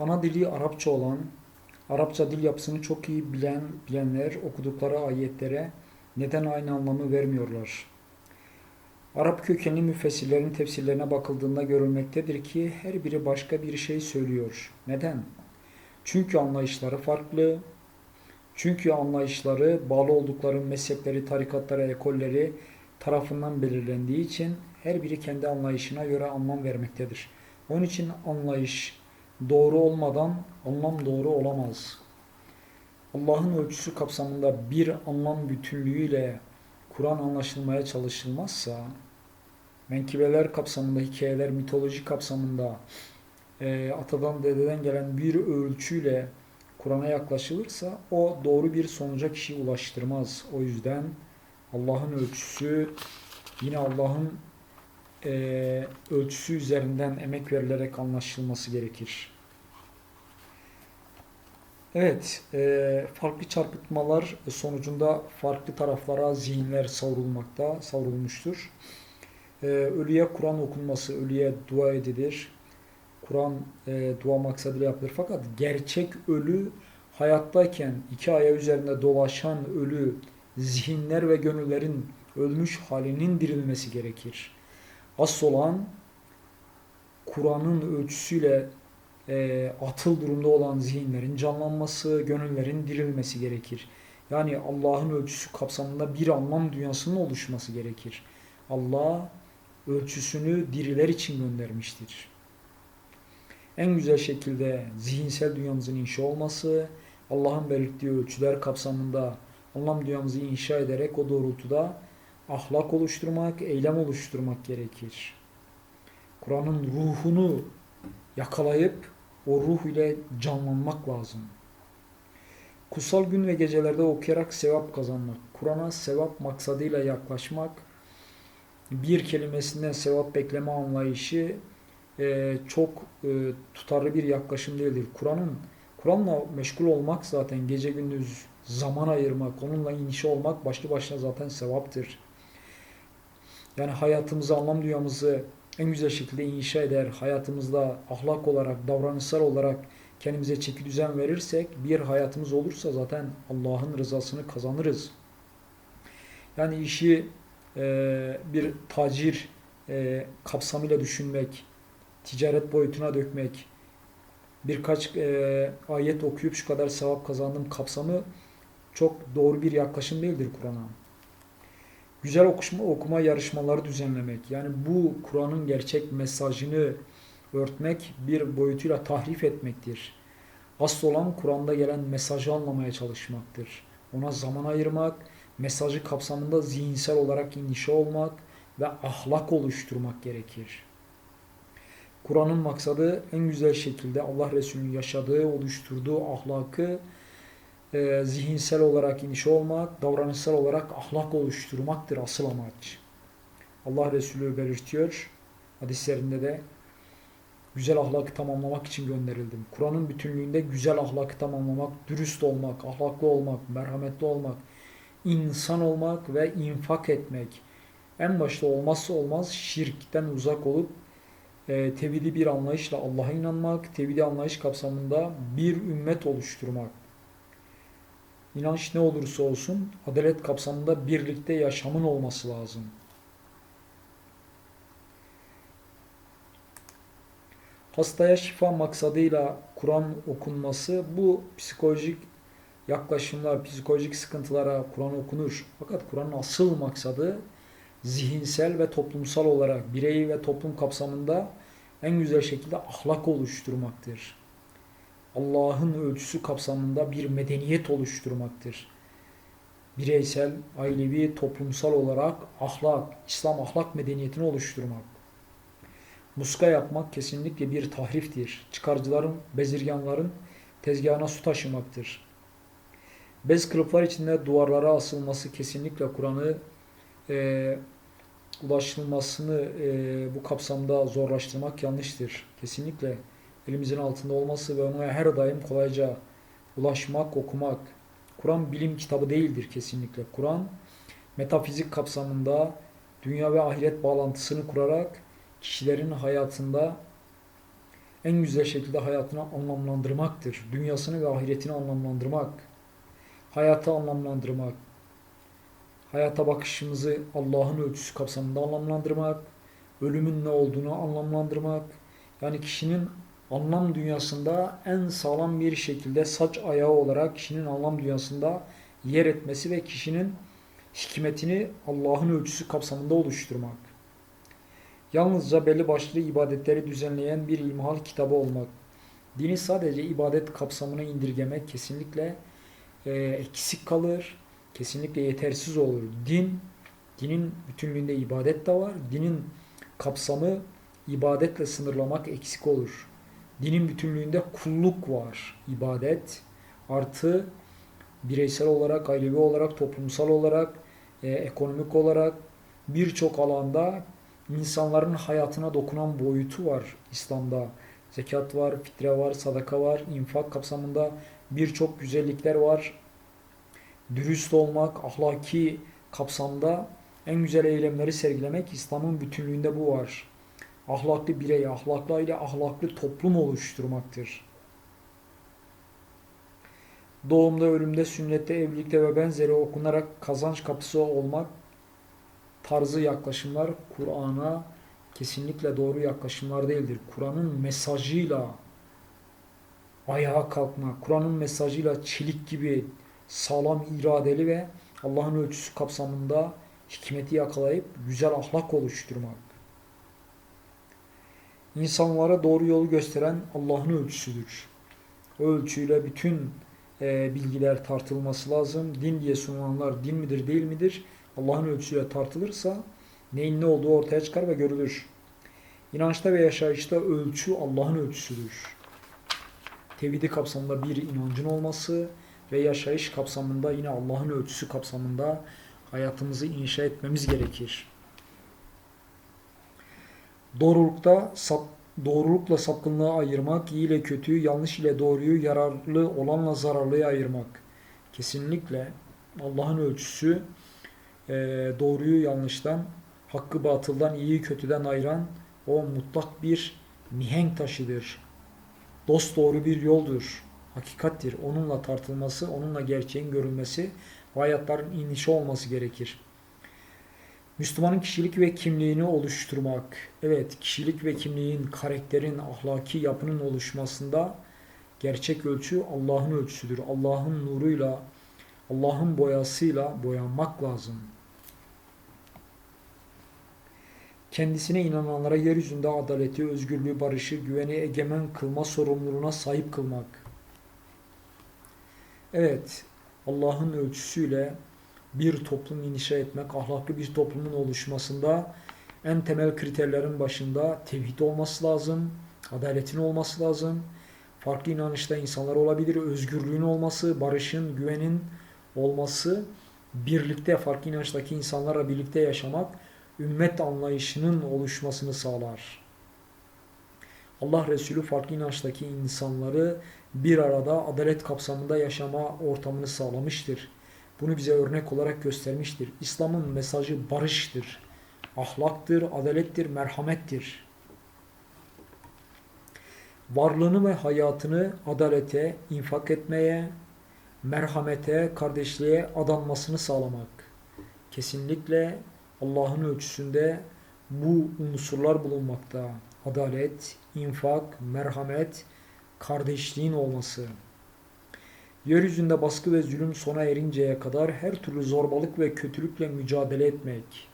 Ana dili Arapça olan, Arapça dil yapısını çok iyi bilen bilenler okudukları ayetlere neden aynı anlamı vermiyorlar? Arap kökenli müfessirlerin tefsirlerine bakıldığında görülmektedir ki her biri başka bir şey söylüyor. Neden? Çünkü anlayışları farklı. Çünkü anlayışları bağlı oldukları mezhepleri, tarikatları, ekolleri tarafından belirlendiği için her biri kendi anlayışına göre anlam vermektedir. Onun için anlayış doğru olmadan anlam doğru olamaz. Allah'ın ölçüsü kapsamında bir anlam bütünlüğüyle Kur'an anlaşılmaya çalışılmazsa, menkibeler kapsamında, hikayeler, mitoloji kapsamında e, atadan dededen gelen bir ölçüyle Kur'an'a yaklaşılırsa o doğru bir sonuca kişi ulaştırmaz. O yüzden Allah'ın ölçüsü yine Allah'ın e, ölçüsü üzerinden emek verilerek anlaşılması gerekir. Evet, e, farklı çarpıtmalar sonucunda farklı taraflara zihinler savrulmakta, savrulmuştur. E, ölüye Kur'an okunması, ölüye dua edilir. Kur'an e, dua maksadıyla yapılır. Fakat gerçek ölü hayattayken iki aya üzerinde dolaşan ölü zihinler ve gönüllerin ölmüş halinin dirilmesi gerekir. Asıl olan Kur'an'ın ölçüsüyle e, atıl durumda olan zihinlerin canlanması, gönüllerin dirilmesi gerekir. Yani Allah'ın ölçüsü kapsamında bir anlam dünyasının oluşması gerekir. Allah ölçüsünü diriler için göndermiştir. En güzel şekilde zihinsel dünyamızın inşa olması, Allah'ın belirttiği ölçüler kapsamında anlam dünyamızı inşa ederek o doğrultuda ahlak oluşturmak, eylem oluşturmak gerekir. Kur'an'ın ruhunu yakalayıp o ruh ile canlanmak lazım. Kutsal gün ve gecelerde okuyarak sevap kazanmak, Kur'an'a sevap maksadıyla yaklaşmak, bir kelimesinden sevap bekleme anlayışı e, çok e, tutarlı bir yaklaşım değildir. Kur'an'ın Kur'an'la meşgul olmak zaten gece gündüz zaman ayırmak, onunla inişe olmak başlı başına zaten sevaptır. Yani hayatımızı, anlam dünyamızı en güzel şekilde inşa eder, hayatımızda ahlak olarak, davranışsal olarak kendimize çeki düzen verirsek, bir hayatımız olursa zaten Allah'ın rızasını kazanırız. Yani işi e, bir tacir e, kapsamıyla düşünmek, ticaret boyutuna dökmek, birkaç e, ayet okuyup şu kadar sevap kazandım kapsamı çok doğru bir yaklaşım değildir Kur'an'a. Güzel okuma, okuma yarışmaları düzenlemek, yani bu Kur'an'ın gerçek mesajını örtmek, bir boyutuyla tahrif etmektir. Asıl olan Kur'an'da gelen mesajı anlamaya çalışmaktır. Ona zaman ayırmak, mesajı kapsamında zihinsel olarak inişe olmak ve ahlak oluşturmak gerekir. Kur'an'ın maksadı en güzel şekilde Allah Resulü'nün yaşadığı, oluşturduğu ahlakı e, zihinsel olarak inişe olmak, davranışsal olarak ahlak oluşturmaktır asıl amaç. Allah Resulü belirtiyor, hadislerinde de güzel ahlakı tamamlamak için gönderildim. Kur'an'ın bütünlüğünde güzel ahlakı tamamlamak, dürüst olmak, ahlaklı olmak, merhametli olmak, insan olmak ve infak etmek. En başta olmazsa olmaz şirkten uzak olup e, tevhidi bir anlayışla Allah'a inanmak, tevhidi anlayış kapsamında bir ümmet oluşturmak. İnanç ne olursa olsun adalet kapsamında birlikte yaşamın olması lazım. Hastaya şifa maksadıyla Kur'an okunması bu psikolojik yaklaşımlar, psikolojik sıkıntılara Kur'an okunur. Fakat Kur'an'ın asıl maksadı zihinsel ve toplumsal olarak birey ve toplum kapsamında en güzel şekilde ahlak oluşturmaktır. Allah'ın ölçüsü kapsamında bir medeniyet oluşturmaktır. Bireysel, ailevi, toplumsal olarak ahlak, İslam ahlak medeniyetini oluşturmak. Muska yapmak kesinlikle bir tahriftir. Çıkarcıların, bezirganların tezgahına su taşımaktır. Bez kılıflar içinde duvarlara asılması kesinlikle Kur'an'ı e, ulaşılmasını e, bu kapsamda zorlaştırmak yanlıştır. Kesinlikle elimizin altında olması ve ona her daim kolayca ulaşmak, okumak. Kur'an bilim kitabı değildir kesinlikle. Kur'an metafizik kapsamında dünya ve ahiret bağlantısını kurarak kişilerin hayatında en güzel şekilde hayatını anlamlandırmaktır. Dünyasını ve ahiretini anlamlandırmak. Hayatı anlamlandırmak. Hayata bakışımızı Allah'ın ölçüsü kapsamında anlamlandırmak. Ölümün ne olduğunu anlamlandırmak. Yani kişinin anlam dünyasında en sağlam bir şekilde saç ayağı olarak kişinin anlam dünyasında yer etmesi ve kişinin hikmetini Allah'ın ölçüsü kapsamında oluşturmak. Yalnızca belli başlı ibadetleri düzenleyen bir ilmihal kitabı olmak. Dini sadece ibadet kapsamına indirgemek kesinlikle e, eksik kalır, kesinlikle yetersiz olur. Din, dinin bütünlüğünde ibadet de var. Dinin kapsamı ibadetle sınırlamak eksik olur. Dinin bütünlüğünde kulluk var, ibadet artı bireysel olarak, ailevi olarak, toplumsal olarak, e, ekonomik olarak birçok alanda insanların hayatına dokunan boyutu var İslam'da. Zekat var, fitre var, sadaka var, infak kapsamında birçok güzellikler var. Dürüst olmak, ahlaki kapsamda en güzel eylemleri sergilemek İslam'ın bütünlüğünde bu var. Ahlaklı birey, ahlaklı ile ahlaklı toplum oluşturmaktır. Doğumda, ölümde, sünnette, evlilikte ve benzeri okunarak kazanç kapısı olmak tarzı yaklaşımlar Kur'an'a kesinlikle doğru yaklaşımlar değildir. Kur'an'ın mesajıyla ayağa kalkmak, Kur'an'ın mesajıyla çelik gibi sağlam iradeli ve Allah'ın ölçüsü kapsamında hikmeti yakalayıp güzel ahlak oluşturmak. İnsanlara doğru yolu gösteren Allah'ın ölçüsüdür. O ölçüyle bütün e, bilgiler tartılması lazım. Din diye sunulanlar din midir değil midir? Allah'ın ölçüsüyle tartılırsa neyin ne olduğu ortaya çıkar ve görülür. İnançta ve yaşayışta ölçü Allah'ın ölçüsüdür. Tevhidi kapsamında bir inancın olması ve yaşayış kapsamında yine Allah'ın ölçüsü kapsamında hayatımızı inşa etmemiz gerekir. Doğrulukta sap, doğrulukla sapkınlığı ayırmak, iyi ile kötüyü, yanlış ile doğruyu, yararlı olanla zararlıyı ayırmak. Kesinlikle Allah'ın ölçüsü e, doğruyu yanlıştan, hakkı batıldan, iyiyi kötüden ayıran o mutlak bir mihenk taşıdır. Dost doğru bir yoldur. Hakikattir. Onunla tartılması, onunla gerçeğin görülmesi hayatların inişi olması gerekir. Müslümanın kişilik ve kimliğini oluşturmak. Evet, kişilik ve kimliğin, karakterin, ahlaki yapının oluşmasında gerçek ölçü Allah'ın ölçüsüdür. Allah'ın nuruyla, Allah'ın boyasıyla boyanmak lazım. Kendisine inananlara yeryüzünde adaleti, özgürlüğü, barışı, güveni egemen kılma sorumluluğuna sahip kılmak. Evet, Allah'ın ölçüsüyle bir toplum inşa etmek, ahlaklı bir toplumun oluşmasında en temel kriterlerin başında tevhid olması lazım, adaletin olması lazım, farklı inanışta insanlar olabilir, özgürlüğün olması, barışın, güvenin olması, birlikte farklı inançtaki insanlarla birlikte yaşamak, ümmet anlayışının oluşmasını sağlar. Allah Resulü farklı inançtaki insanları bir arada adalet kapsamında yaşama ortamını sağlamıştır. Bunu bize örnek olarak göstermiştir. İslam'ın mesajı barıştır, ahlaktır, adalettir, merhamettir. Varlığını ve hayatını adalete, infak etmeye, merhamete, kardeşliğe adanmasını sağlamak. Kesinlikle Allah'ın ölçüsünde bu unsurlar bulunmakta. Adalet, infak, merhamet, kardeşliğin olması. Yeryüzünde baskı ve zulüm sona erinceye kadar her türlü zorbalık ve kötülükle mücadele etmek.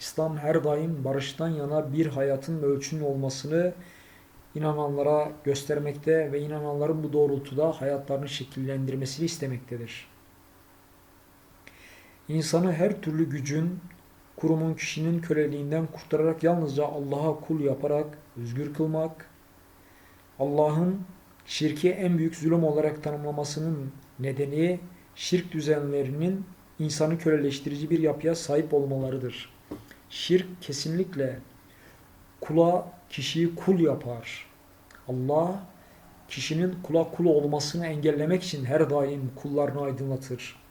İslam her daim barıştan yana bir hayatın ölçünün olmasını inananlara göstermekte ve inananların bu doğrultuda hayatlarını şekillendirmesini istemektedir. İnsanı her türlü gücün, kurumun kişinin köleliğinden kurtararak yalnızca Allah'a kul yaparak özgür kılmak, Allah'ın şirki en büyük zulüm olarak tanımlamasının nedeni şirk düzenlerinin insanı köleleştirici bir yapıya sahip olmalarıdır. Şirk kesinlikle kula kişiyi kul yapar. Allah kişinin kula kul olmasını engellemek için her daim kullarını aydınlatır.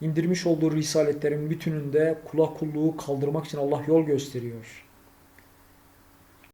İndirmiş olduğu risaletlerin bütününde kula kulluğu kaldırmak için Allah yol gösteriyor.